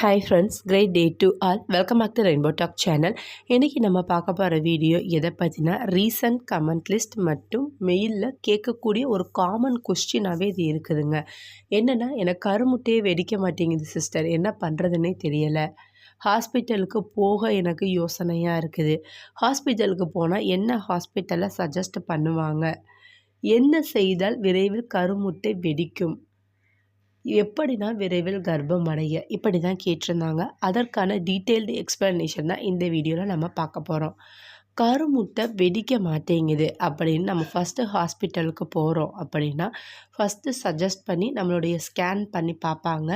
Hi friends great day to all welcome back to rainbow talk channel இன்றைக்கி நம்ம பார்க்க போகிற வீடியோ எதை பற்றினா ரீசன்ட் கமெண்ட் லிஸ்ட் மற்றும் மெயிலில் கேட்கக்கூடிய ஒரு காமன் கொஸ்டினாகவே இது இருக்குதுங்க. என்னென்னா எனக்கு கருமுட்டையே வெடிக்க மாட்டேங்குது சிஸ்டர் என்ன பண்ணுறதுன்னே தெரியலை. ஹாஸ்பிட்டலுக்கு போக எனக்கு யோசனையாக இருக்குது. ஹாஸ்பிட்டலுக்கு போனால் என்ன ஹாஸ்பிட்டலை சஜஸ்ட் பண்ணுவாங்க? என்ன செய்தால் விரைவில் கருமுட்டை வெடிக்கும்? எப்படினா விரைவில் கர்ப்பம் அடைய இப்படி தான் கேட்டிருந்தாங்க. அதற்கான டீட்டெயில்டு எக்ஸ்ப்ளனேஷன் தான் இந்த வீடியோவில் நம்ம பார்க்க போகிறோம் கருமுட்டை வெடிக்க மாட்டேங்குது அப்படின்னு நம்ம ஃபஸ்ட்டு ஹாஸ்பிட்டலுக்கு போகிறோம் அப்படின்னா ஃபஸ்ட்டு சஜஸ்ட் பண்ணி நம்மளுடைய ஸ்கேன் பண்ணி பார்ப்பாங்க.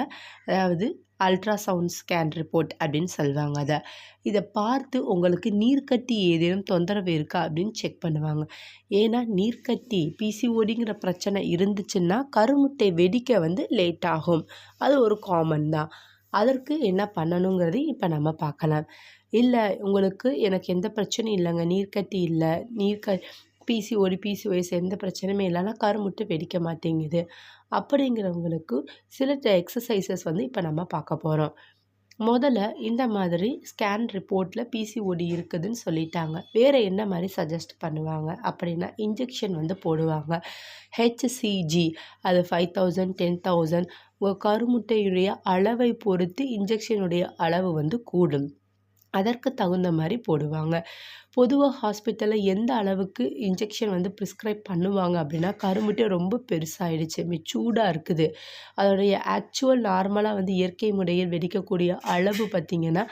அதாவது அல்ட்ராசவுண்ட் ஸ்கேன் ரிப்போர்ட் அப்படின்னு சொல்லுவாங்க அதை. இதை பார்த்து உங்களுக்கு நீர்க்கட்டி ஏதேனும் தொந்தரவு இருக்கா அப்படின்னு செக் பண்ணுவாங்க. ஏன்னா நீர்க்கட்டி பிசிஓடிங்கிற பிரச்சனை இருந்துச்சுன்னா கருமுட்டை வெடிக்க வந்து லேட் ஆகும். அது ஒரு காமன் தான். அதற்கு என்ன பண்ணணுங்கிறது இப்போ நம்ம பார்க்கலாம். இல்லை உங்களுக்கு எனக்கு எந்த பிரச்சனையும் இல்லைங்க. நீர்க்கட்டி இல்லை. நீர்க்க பிசிஓடி பிசிஓஎஸ் எந்த பிரச்சனையுமே இல்லைனா கருமுட்டை வெடிக்க மாட்டேங்குது. அப்படிங்கிறவங்களுக்கு சில எக்ஸசைசஸ் வந்து இப்போ நம்ம பார்க்க போகிறோம் முதல்ல இந்த மாதிரி ஸ்கேன் ரிப்போர்ட்டில் பிசிஓடி இருக்குதுன்னு சொல்லிட்டாங்க. வேறு என்ன மாதிரி சஜஸ்ட் பண்ணுவாங்க? அப்படின்னா இன்ஜெக்ஷன் வந்து போடுவாங்க. ஹெச்சிஜி அது ஃபைவ் தௌசண்ட் டென் தௌசண்ட் கருமுட்டையுடைய அளவை பொறுத்து இன்ஜெக்ஷனுடைய அளவு வந்து கூடும். அதற்கு தகுந்த மாதிரி போடுவாங்க. பொதுவாக ஹாஸ்பிட்டலில் எந்த அளவுக்கு இன்ஜெக்ஷன் வந்து ப்ரிஸ்கிரைப் பண்ணுவாங்க அப்படின்னா கருமுட்டை ரொம்ப பெருசாகிடுச்சு மெச்சூர்டாக இருக்குது. அதோடைய ஆக்சுவல் நார்மலாக வந்து இயற்கை முறையில் வெடிக்கக்கூடிய அளவு பார்த்திங்கன்னா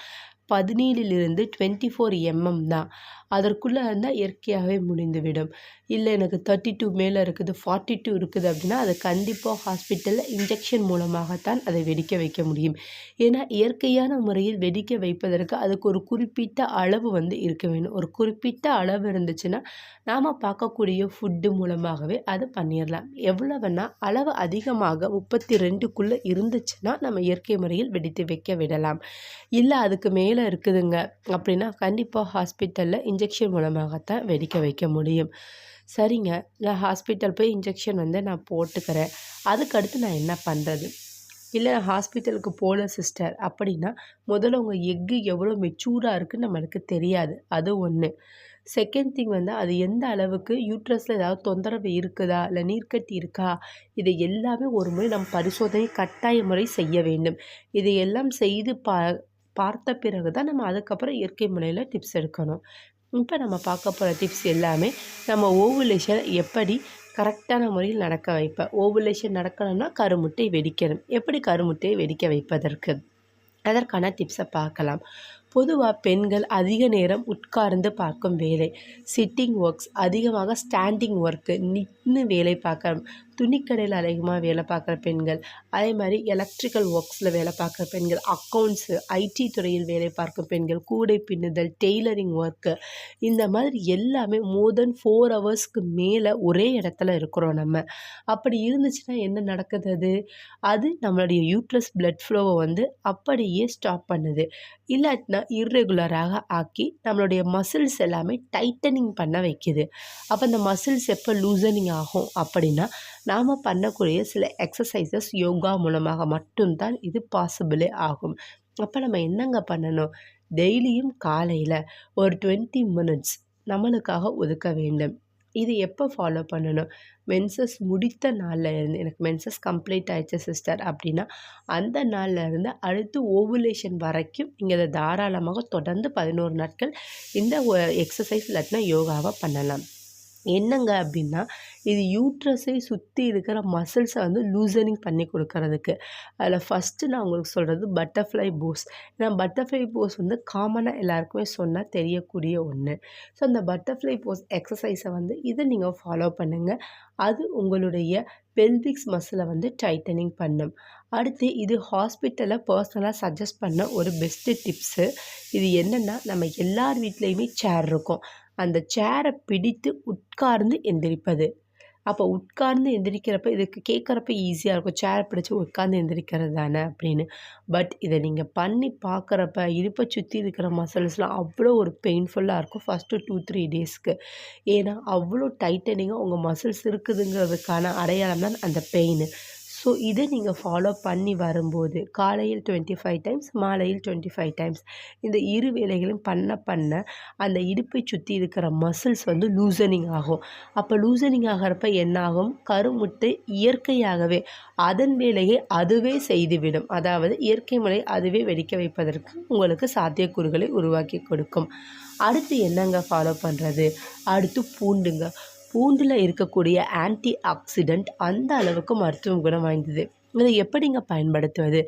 பதினேழுலேருந்து டுவெண்ட்டி ஃபோர் எம்எம் தான். அதற்குள்ளே இருந்தால் இயற்கையாகவே முடிந்துவிடும். இல்லை எனக்கு தேர்ட்டி டூ மேலே இருக்குது ஃபார்ட்டி டூ இருக்குது அப்படின்னா அது கண்டிப்பாக ஹாஸ்பிட்டலில் இன்ஜெக்ஷன் மூலமாகத்தான் அதை வெடிக்க வைக்க முடியும். ஏன்னா இயற்கையான முறையில் வெடிக்க வைப்பதற்கு அதுக்கு ஒரு குறிப்பிட்ட அளவு வந்து இருக்க வேணும் ஒரு குறிப்பிட்ட அளவு இருந்துச்சுன்னா நாம் பார்க்கக்கூடிய ஃபுட்டு மூலமாகவே அதை பண்ணிடலாம் எவ்வளவுனா அளவு அதிகமாக முப்பத்தி ரெண்டுக்குள்ளே இருந்துச்சுன்னா நம்ம இயற்கை முறையில் வெடித்து வைக்க விடலாம். இல்லை அதுக்கு மேலே இருக்குதுங்க அப்படின்னா கண்டிப்பாக ஹாஸ்பிட்டலில் இன்ஜெக்ஷன் மூலமாகத்தான் வெடிக்க வைக்க முடியும். சரிங்க நான் ஹாஸ்பிட்டல் போய் இன்ஜெக்ஷன் வந்து நான் போட்டுக்கிறேன். அதுக்கடுத்து நான் என்ன பண்ணுறது இல்லை நான் ஹாஸ்பிட்டலுக்கு போகல சிஸ்டர் அப்படின்னா முதல்ல உங்கள் எக்கு எவ்வளோ மெச்சூராக இருக்குன்னு நம்மளுக்கு தெரியாது. அது ஒன்று செகண்ட் திங் வந்து அது எந்த அளவுக்கு யூட்ரஸில் ஏதாவது தொந்தரவு இருக்குதா? இல்லை நீர்க்கட்டி இருக்கா? இதை எல்லாமே ஒரு முறை நம் பரிசோதனை கட்டாய முறை செய்ய வேண்டும். இதையெல்லாம் செய்து பா பார்த்த பிறகு தான் நம்ம அதுக்கப்புறம் இயற்கை முறையில் டிப்ஸ் எடுக்கணும். இப்போ நம்ம பார்க்க போகிற டிப்ஸ் எல்லாமே நம்ம ஓவுலேஷன் எப்படி கரெக்டான முறையில் நடக்க வைப்பேன் ஓவுலேஷன் நடக்கணும்னா கருமுட்டை வெடிக்கணும். எப்படி கருமுட்டையை வெடிக்க வைப்பதற்கு? அதற்கான டிப்ஸை பார்க்கலாம். பொதுவாக பெண்கள் அதிக நேரம் உட்கார்ந்து பார்க்கும் வேலை. சிட்டிங் ஒர்க்ஸ் அதிகமாக ஸ்டாண்டிங் ஒர்க்கு நின்று வேலை பார்க்குற துணிக்கடையில் அதிகமாக வேலை பார்க்குற பெண்கள் அதே மாதிரி எலக்ட்ரிக்கல் ஒர்க்ஸில் வேலை பார்க்குற பெண்கள் அக்கௌண்ட்ஸு ஐடி துறையில் வேலை பார்க்கும் பெண்கள் கூடை பின்னுதல் டெய்லரிங் ஒர்க்கு இந்த மாதிரி எல்லாமே மோர் தென் ஃபோர் ஹவர்ஸ்க்கு மேலே ஒரே இடத்துல இருக்கிறோம் நம்ம. அப்படி இருந்துச்சுன்னா என்ன நடக்குது அது? அது நம்மளுடைய யூட்ரஸ் பிளட் ஃப்ளோவை வந்து அப்படியே ஸ்டாப் பண்ணுது. இல்லாட்டினா இர்ரெகுலராக ஆக்கி நம்மளுடைய மசில்ஸ் எல்லாமே டைட்டனிங் பண்ண வைக்கிது. அப்போ அந்த மசில்ஸ் எப்போ லூசனிங் ஆகும் அப்படின்னா நாம் பண்ணக்கூடிய சில எக்ஸசைசஸ் யோகா மூலமாக மட்டும்தான் இது பாசிபிளே ஆகும். அப்போ நம்ம என்னங்க பண்ணணும்? டெய்லியும் காலையில் ஒரு டுவெண்ட்டி மினிட்ஸ் நம்மளுக்காக ஒதுக்க வேண்டும். இது எப்போ ஃபாலோ பண்ணணும்? மென்சஸ் முடித்த நாளில் இருந்து எனக்கு மென்சஸ் கம்ப்ளீட் ஆயிடுச்சு சிஸ்டர் அப்படின்னா அந்த நாளில் அடுத்து ஓவுலேஷன் வரைக்கும் நீங்கள் அதை தாராளமாக தொடர்ந்து பதினோரு நாட்கள் இந்த எக்ஸசைஸ் இல்லாட்டினா யோகாவை பண்ணலாம். என்னங்க அப்படின்னா இது யூட்ரஸை சுற்றி இருக்கிற மசில்ஸை வந்து லூசனிங் பண்ணி கொடுக்கறதுக்கு. அதில் ஃபஸ்ட்டு நான் உங்களுக்கு சொல்கிறது பட்டர்ஃப்ளை போஸ் ஏன்னா பட்டர்ஃப்ளை போஸ் வந்து காமனாக எல்லாருக்குமே சொன்னால் தெரியக்கூடிய ஒன்று ஸோ அந்த பட்டர்ஃப்ளை போஸ் எக்ஸசைஸை வந்து இதை நீங்கள் ஃபாலோ பண்ணுங்கள் அது உங்களுடைய பெல்விக்ஸ் மசிலை வந்து டைட்டனிங் பண்ணும். அடுத்து இது ஹாஸ்பிட்டலில் பர்சனலாக சஜஸ்ட் பண்ண ஒரு பெஸ்ட்டு டிப்ஸு இது என்னென்னா நம்ம எல்லார் வீட்லேயுமே சேர் இருக்கும். அந்த சேரை பிடித்து உட்கார்ந்து எந்திரிப்பது. அப்போ உட்கார்ந்து எந்திரிக்கிறப்ப இதுக்கு கேட்குறப்ப ஈஸியாக இருக்கும். சேர் பிடிச்சி உட்கார்ந்து எந்திரிக்கிறது தானே அப்படின்னு. பட் இதை நீங்கள் பண்ணி பார்க்குறப்ப இடுப்பை சுற்றி இருக்கிற மசில்ஸ்லாம் அவ்வளோ ஒரு பெயின்ஃபுல்லாக இருக்கும் ஃபஸ்ட்டு டூ த்ரீ டேஸ்க்கு ஏன்னா அவ்வளோ டைட்டனிங்காக உங்கள் மசில்ஸ் இருக்குதுங்கிறதுக்கான அடையாளம் தான் அந்த பெயின் ஸோ இதை நீங்கள் ஃபாலோ பண்ணி வரும்போது காலையில் டுவெண்ட்டி ஃபைவ் டைம்ஸ் மாலையில் டுவெண்ட்டி ஃபைவ் டைம்ஸ் இந்த இரு வேலைகளும் பண்ண பண்ண அந்த இடுப்பை சுற்றி இருக்கிற மசில்ஸ் வந்து லூசனிங் ஆகும். அப்போ லூசனிங் ஆகிறப்ப என்னாகும்? கருமுட்டை இயற்கையாகவே அதன் வேலையை அதுவே செய்துவிடும். அதாவது இயற்கை முறை அதுவே வெடிக்க வைப்பதற்கு உங்களுக்கு சாத்தியக்கூறுகளை உருவாக்கி கொடுக்கும். அடுத்து என்னங்க ஃபாலோ பண்ணுறது அடுத்து பூண்டுங்க. பூண்டில் இருக்கக்கூடிய ஆன்டி ஆக்சிடெண்ட் அந்த அளவுக்கு மருத்துவ குணம் வாய்ந்தது. இதை எப்படிங்க பயன்படுத்துவது?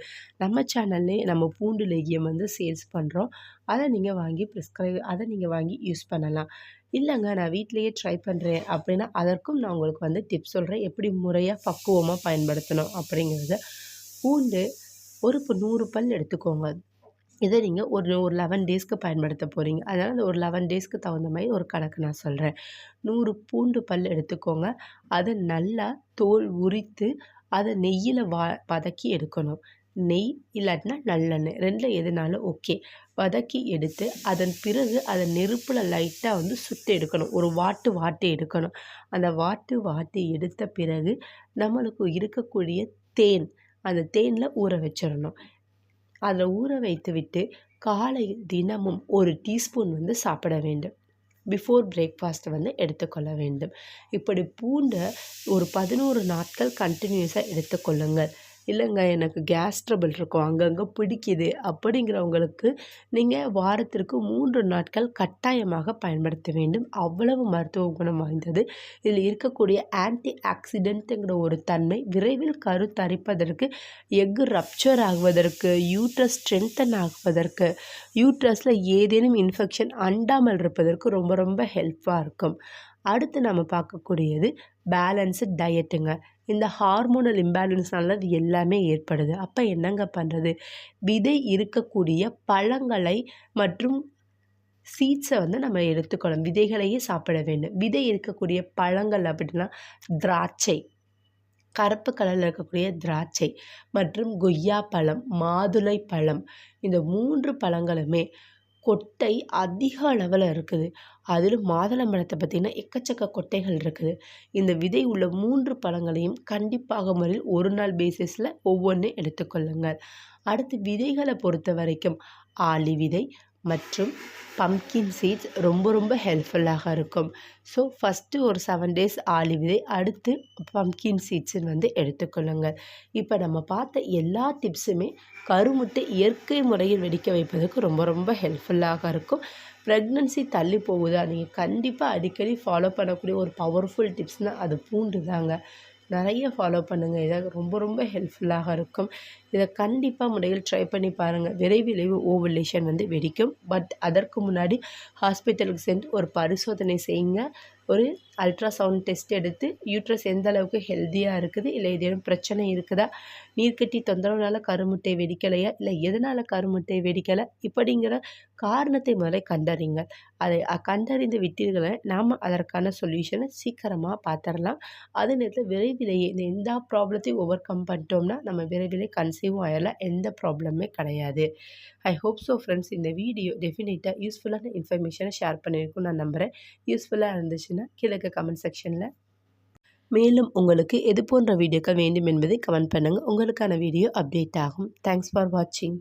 நம்ம சேனல்லே நம்ம பூண்டு லேகியம் வந்து சேல்ஸ் பண்ணுறோம் அதை நீங்கள் வாங்கி ப்ரிஸ்கிரைப் அதை நீங்கள் வாங்கி யூஸ் பண்ணலாம். இல்லைங்க நான் வீட்டிலையே ட்ரை பண்ணுறேன் அப்படின்னா அதற்கும் நான் உங்களுக்கு வந்து டிப்ஸ் சொல்கிறேன் எப்படி முறையாக பக்குவமாக பயன்படுத்தணும் அப்படிங்கிறத. பூண்டு ஒரு இப்போ நூறு பல் எடுத்துக்கோங்க. இதை நீங்கள் ஒரு ஒரு லெவன் டேஸ்க்கு பயன்படுத்த போகிறீங்க அதனால் அந்த ஒரு லெவன் டேஸ்க்கு தகுந்த மாதிரி ஒரு கணக்கு நான் சொல்கிறேன் நூறு பூண்டு பல் எடுத்துக்கோங்க. அதை நல்லா தோல் உரித்து அதை நெய்யில் வா வதக்கி எடுக்கணும். நெய் இல்லாட்டினா நல்லெண்ணெய். ரெண்டில் எதுனாலும் ஓகே வதக்கி எடுத்து அதன் பிறகு அதை நெருப்பில் லைட்டாக வந்து சுட்டு எடுக்கணும். ஒரு வாட்டு வாட்டி எடுக்கணும். அந்த வாட்டு வாட்டி எடுத்த பிறகு நம்மளுக்கு இருக்கக்கூடிய தேன். அந்த தேனில் ஊற வச்சிடணும். அதில் ஊற வைத்து விட்டு காலை தினமும் ஒரு டீஸ்பூன் வந்து சாப்பிட வேண்டும். பிஃபோர் பிரேக்ஃபாஸ்ட் வந்து எடுத்துக்கொள்ள வேண்டும். இப்படி பூண்டை ஒரு பதினோரு நாட்கள் கண்டினியூஸாக எடுத்துக்கொள்ளுங்கள். இல்லைங்க எனக்கு கேஸ் ட்ரபிள் இருக்கும். அங்கங்கே பிடிக்குது. அப்படிங்கிறவங்களுக்கு நீங்கள் வாரத்திற்கு மூன்று நாட்கள் கட்டாயமாக பயன்படுத்த வேண்டும். அவ்வளவு மருத்துவ குணம் வாய்ந்தது. இதில் இருக்கக்கூடிய ஆன்டி ஆக்சிடென்ட்டுங்கிற ஒரு தன்மை விரைவில் கரு தரிப்பதற்கு எஃகு ரப்சர் ஆகுவதற்கு யூட்ரஸ் ஸ்ட்ரென்தன் ஆகுவதற்கு யூட்ரஸில் ஏதேனும் இன்ஃபெக்ஷன் அண்டாமல் இருப்பதற்கு ரொம்ப ரொம்ப ஹெல்ப்பாக இருக்கும். அடுத்து நம்ம பார்க்கக்கூடியது பேலன்ஸு டயட்டுங்க இந்த ஹார்மோனல் இம்பேலன்ஸ்னால அது எல்லாமே ஏற்படுது. அப்போ என்னங்க பண்ணுறது விதை இருக்கக்கூடிய பழங்களை மற்றும் சீட்ஸை வந்து நம்ம எடுத்துக்கணும். விதைகளையே சாப்பிட வேண்டும். விதை இருக்கக்கூடிய பழங்கள் அப்படின்னா திராட்சை. கருப்பு கலரில் இருக்கக்கூடிய திராட்சை மற்றும் கொய்யா பழம் மாதுளை பழம். இந்த மூன்று பழங்களுமே கொட்டை அதிக அளவில் இருக்குது. அதில் மாதுளம்பழத்தை பார்த்திங்கன்னா எக்கச்சக்க கொட்டைகள் இருக்குது. இந்த விதை உள்ள மூன்று பழங்களையும் கண்டிப்பாக முறையில் ஒரு நாள் பேசிஸில் ஒவ்வொன்றும் எடுத்துக்கொள்ளுங்கள் அடுத்து விதைகளை பொறுத்த வரைக்கும் ஆளி விதை மற்றும் பம்கின் சீட்ஸ் ரொம்ப ரொம்ப ஹெல்ப்ஃபுல்லாக இருக்கும். ஸோ ஃபஸ்ட்டு ஒரு செவன் டேஸ் ஆலி விதை அடுத்து பம்கின் சீட்ஸுன்னு வந்து எடுத்துக்கொள்ளுங்கள் இப்போ நம்ம பார்த்த எல்லா டிப்ஸுமே கருமுட்டை இயற்கை முறையில் வெடிக்க வைப்பதற்கு ரொம்ப ரொம்ப ஹெல்ப்ஃபுல்லாக இருக்கும். ப்ரெக்னன்சி தள்ளி போகுதா? நீங்கள் கண்டிப்பாக அடிக்கடி ஃபாலோ பண்ணக்கூடிய ஒரு பவர்ஃபுல் டிப்ஸ்னால் அது பூண்டு தாங்க நிறைய ஃபாலோ பண்ணுங்கள் இதை ரொம்ப ரொம்ப ஹெல்ப்ஃபுல்லாக இருக்கும். இதை கண்டிப்பாக முறையில் ட்ரை பண்ணி பாருங்கள் விரைவிளைவு ஓவலேஷன் வந்து வெடிக்கும். பட் அதற்கு முன்னாடி ஹாஸ்பிட்டலுக்கு சென்று ஒரு பரிசோதனை செய்யுங்க. ஒரு அல்ட்ராசவுண்ட் டெஸ்ட் எடுத்து யூட்ரஸ் எந்த அளவுக்கு ஹெல்த்தியாக இருக்குது இல்லை ஏதேனும் பிரச்சனை இருக்குதா? நீர்க்கட்டி தொந்தரவுனால கருமுட்டை வெடிக்கலையா? இல்லை எதனால் கருமுட்டை வெடிக்கலை? இப்படிங்கிற காரணத்தை முதல்ல கண்டறிங்க. அதை கண்டறிந்து விட்டீர்களை நாம் அதற்கான சொல்யூஷனை சீக்கிரமாக பார்த்துடலாம். அதே நேரத்தில் விரைவிலேயே இந்த எந்த ப்ராப்ளத்தையும் ஓவர் கம் பண்ணிட்டோம்னா நம்ம விரைவிலே கன்சீவ் ஆகலாம் எந்த ப்ராப்ளமே கிடையாது. ஐ ஹோப் ஸோ ஃப்ரெண்ட்ஸ் இந்த வீடியோ டெஃபினட்டாக யூஸ்ஃபுல்லான இன்ஃபர்மேஷனை ஷேர் பண்ணியிருக்கும் நான் நம்புகிறேன் யூஸ்ஃபுல்லாக இருந்துச்சு இருந்துச்சுன்னா கீழே கமெண்ட் செக்ஷனில் மேலும் உங்களுக்கு எது போன்ற வீடியோக்கள் வேண்டும் என்பதை கமெண்ட் பண்ணுங்கள் உங்களுக்கான வீடியோ அப்டேட் ஆகும். தேங்க்ஸ் ஃபார் வாட்சிங்